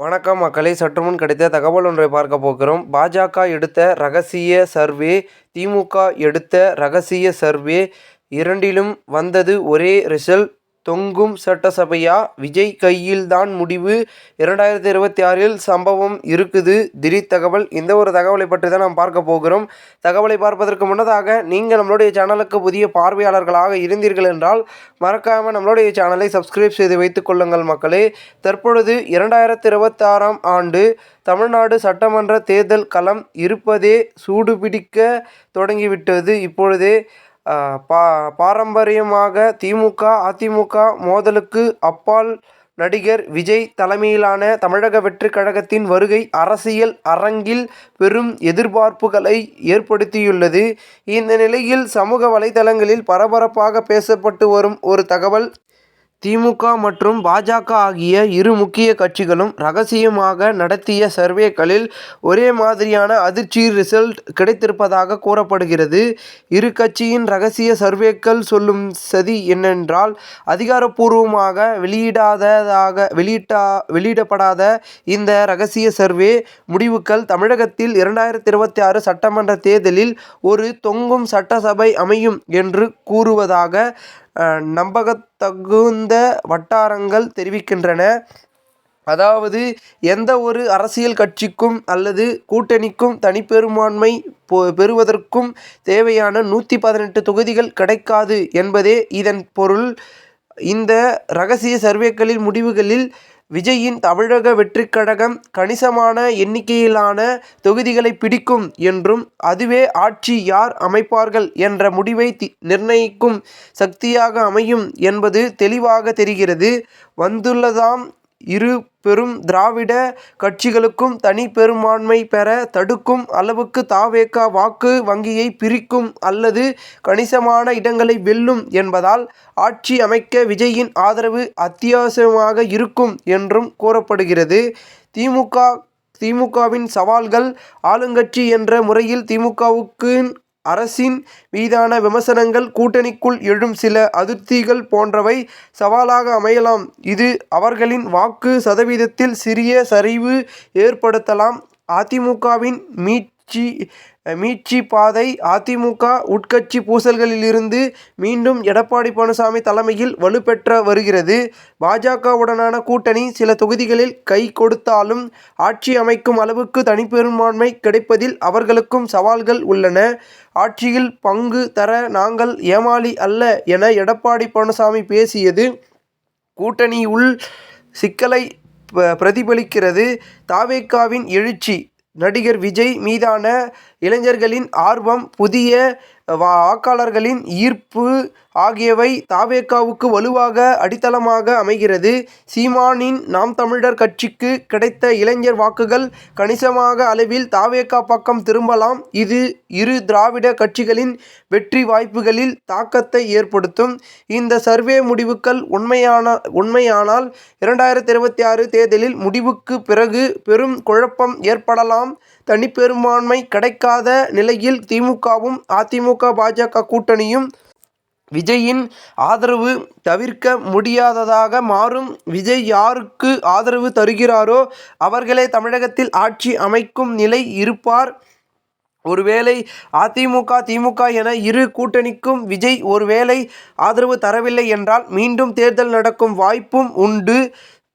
வணக்கம் மக்களை. சற்றுமுன் கிடைத்த தகவல் ஒன்றை பார்க்க போகிறோம். பாஜக எடுத்த ரகசிய சர்வே திமுக எடுத்த ரகசிய சர்வே இரண்டிலும் வந்தது ஒரே ரிசல்ட். தொங்கும் சட்டசபையா? விஜய் கையில் தான் முடிவு. இரண்டாயிரத்தி இருபத்தி ஆறில் சம்பவம் இருக்குது. திடீர் தகவல். இந்த ஒரு தகவலை பற்றி தான் நாம் பார்க்க போகிறோம். தகவலை பார்ப்பதற்கு முன்னதாக நீங்கள் நம்மளுடைய சேனலுக்கு புதிய பார்வையாளர்களாக இருந்தீர்கள் என்றால் மறக்காமல் நம்மளுடைய சேனலை சப்ஸ்கிரைப் செய்து வைத்துக் கொள்ளுங்கள் மக்களே. தற்பொழுது இரண்டாயிரத்தி இருபத்தி ஆறாம் ஆண்டு தமிழ்நாடு சட்டமன்ற தேர்தல் களம் இருப்பதே சூடுபிடிக்க தொடங்கிவிட்டது. இப்பொழுதே பா பாரம்பரியமாக திமுக அதிமுக மோதலுக்கு அப்பால் நடிகர் விஜய் தலைமையிலான தமிழக வெற்றிக் கழகத்தின் வருகை அரசியல் அரங்கில் பெரும் எதிர்பார்ப்புகளை ஏற்படுத்தியுள்ளது. இந்த நிலையில் சமூக வலைதளங்களில் பரபரப்பாக பேசப்பட்டு வரும் ஒரு தகவல் திமுக மற்றும் பாஜக ஆகிய இரு முக்கிய கட்சிகளும் ரகசியமாக நடத்திய சர்வேக்களில் ஒரே மாதிரியான அதிர்ச்சி ரிசல்ட் கிடைத்திருப்பதாக கூறப்படுகிறது. இரு கட்சியின் ரகசிய சர்வேக்கள் சொல்லும் சதி என்னென்றால் அதிகாரப்பூர்வமாக வெளியிடாததாக வெளியிட்டா வெளியிடப்படாத இந்த ரகசிய சர்வே முடிவுகள் தமிழகத்தில் இரண்டாயிரத்தி இருபத்தி ஆறு சட்டமன்ற தேர்தலில் ஒரு தொங்கும் சட்டசபை அமையும் என்று கூறுவதாக நம்பகத்தகுந்த வட்டாரங்கள் தெரிவிக்கின்றன. அதாவது எந்த ஒரு அரசியல் கட்சிக்கும் அல்லது கூட்டணிக்கும் தனிப்பெரும்பான்மை பெறுவதற்கும் தேவையான நூற்றி பதினெட்டு தொகுதிகள் கிடைக்காது என்பதே இதன் பொருள். இந்த ரகசிய சர்வேக்களின் முடிவுகளில் விஜயின் தமிழக வெற்றிக் கழகம் கணிசமான எண்ணிக்கையிலான தொகுதிகளை பிடிக்கும் என்றும் அதுவே ஆட்சி யார் அமைப்பார்கள் என்ற முடிவை நிர்ணயிக்கும் சக்தியாக அமையும் என்பது தெளிவாக தெரிகிறது. வந்துள்ளதாம் இரு பெரும் திராவிட கட்சிகளுக்கும் தனி பெரும்பான்மை பெற தடுக்கும் அளவுக்கு தாவேகா வாக்கு வங்கியை பிரிக்கும் அல்லது கணிசமான இடங்களை வெல்லும் என்பதால் ஆட்சி அமைக்க விஜயின் ஆதரவு அத்தியாவசியமாக இருக்கும் என்றும் கூறப்படுகிறது. திமுக திமுகவின் சவால்கள் ஆளுங்கட்சி என்ற முறையில் திமுகவுக்கு அரசின் மீதான விமர்சனங்கள் கூட்டணிக்குள் எழும் சில அதிருப்திகள் போன்றவை சவாலாக அமையலாம். இது அவர்களின் வாக்கு சதவீதத்தில் சிறிய சரிவு ஏற்படுத்தலாம். அதிமுகவின் மீட் மீட்சி மீட்சி பாதை அதிமுக உட்கட்சி பூசல்களிலிருந்து மீண்டும் எடப்பாடி பழனிசாமி தலைமையில் வலுப்பெற்ற வருகிறது. பாஜகவுடனான கூட்டணி சில தொகுதிகளில் கை கொடுத்தாலும் ஆட்சி அமைக்கும் அளவுக்கு தனிப்பெரும்பான்மை கிடைப்பதில் அவர்களுக்கும் சவால்கள் உள்ளன. ஆட்சியில் பங்கு தர நாங்கள் ஏமாளி அல்ல என எடப்பாடி பழனிசாமி பேசியது கூட்டணி உள் சிக்கலை பிரதிபலிக்கிறது. தாவேக்காவின் எழுச்சி நடிகர் விஜய் மீதான இளைஞர்களின் ஆர்வம் புதிய வாக்காளர்களின் ஈர்ப்பு ஆகியவை தாவேகாவுக்கு வலுவாக அடித்தளமாக அமைகிறது. சீமானின் நாம் தமிழர் கட்சிக்கு கிடைத்த இளைஞர் வாக்குகள் கணிசமாக அளவில் தாவேக்கா பக்கம் திரும்பலாம். இது இரு திராவிட கட்சிகளின் வெற்றி வாய்ப்புகளில் தாக்கத்தை ஏற்படுத்தும். இந்த சர்வே முடிவுகள் உண்மையான உண்மையானால் இரண்டாயிரத்தி இருபத்தி ஆறு தேர்தலில் முடிவுக்கு பிறகு பெரும் குழப்பம் ஏற்படலாம். தனிப்பெரும்பான்மை கிடைக்காத நிலையில் திமுகவும் அதிமுக பாஜக கூட்டணியும் விஜயின் ஆதரவு தவிர்க்க முடியாததாக மாறும். விஜய் யாருக்கு ஆதரவு தருகிறாரோ அவர்களே தமிழகத்தில் ஆட்சி அமைக்கும் நிலை இருப்பார். ஒருவேளை அதிமுக திமுக என இரு கூட்டணிக்கும் விஜய் ஒருவேளை ஆதரவு தரவில்லை என்றால் மீண்டும் தேர்தல் நடக்கும் வாய்ப்பும் உண்டு.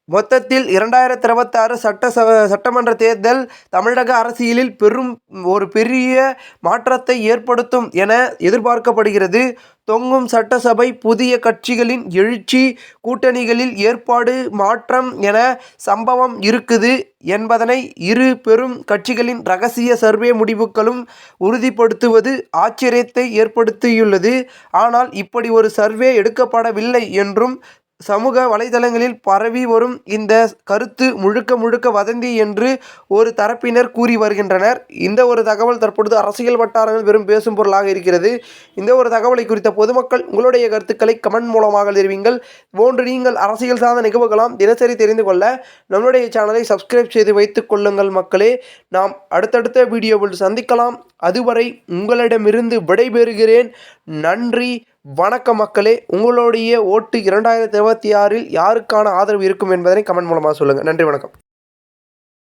மொத்தத்தில் இரண்டாயிரத்தி இருபத்தாறு சட்ட சட்டமன்ற தேர்தல் தமிழக அரசியலில் பெரும் ஒரு பெரிய மாற்றத்தை ஏற்படுத்தும் என எதிர்பார்க்கப்படுகிறது. தொங்கும் சட்டசபை புதிய கட்சிகளின் எழுச்சி கூட்டணிகளில் ஏற்பாடு மாற்றம் என சம்பவம் இருக்குது என்பதனை இரு பெரும் கட்சிகளின் ரகசிய சர்வே முடிவுகளும் உறுதிப்படுத்துவது ஆச்சரியத்தை ஏற்படுத்தியுள்ளது. ஆனால் இப்படி ஒரு சர்வே எடுக்கப்படவில்லை என்றும் சமூக வலைதளங்களில் பரவி வரும் இந்த கருத்து முழுக்க முழுக்க வதந்தி என்று ஒரு தரப்பினர் கூறி வருகின்றனர். இந்த ஒரு தகவல் தற்பொழுது அரசியல் வட்டாரங்கள் வெறும் பேசும் பொருளாக இருக்கிறது. இந்த ஒரு தகவலை குறித்த பொதுமக்கள் உங்களுடைய கருத்துக்களை கமெண்ட் மூலமாக தெரிவிங்கள். போன்று நீங்கள் அரசியல் சார்ந்த நிகழ்வுகளாம் தினசரி தெரிந்து கொள்ள நம்மளுடைய சேனலை சப்ஸ்கிரைப் செய்து வைத்துக் கொள்ளுங்கள் மக்களே. நாம் அடுத்தடுத்த வீடியோவில் சந்திக்கலாம். அதுவரை உங்களிடமிருந்து விடைபெறுகிறேன். நன்றி. வணக்க மக்களே. உங்களுடைய ஓட்டு இரண்டாயிரத்தி இருபத்தி ஆறில் யாருக்கான ஆதரவு இருக்கும் என்பதனை கமெண்ட் மூலமாக சொல்லுங்கள் நன்றி வணக்கம்.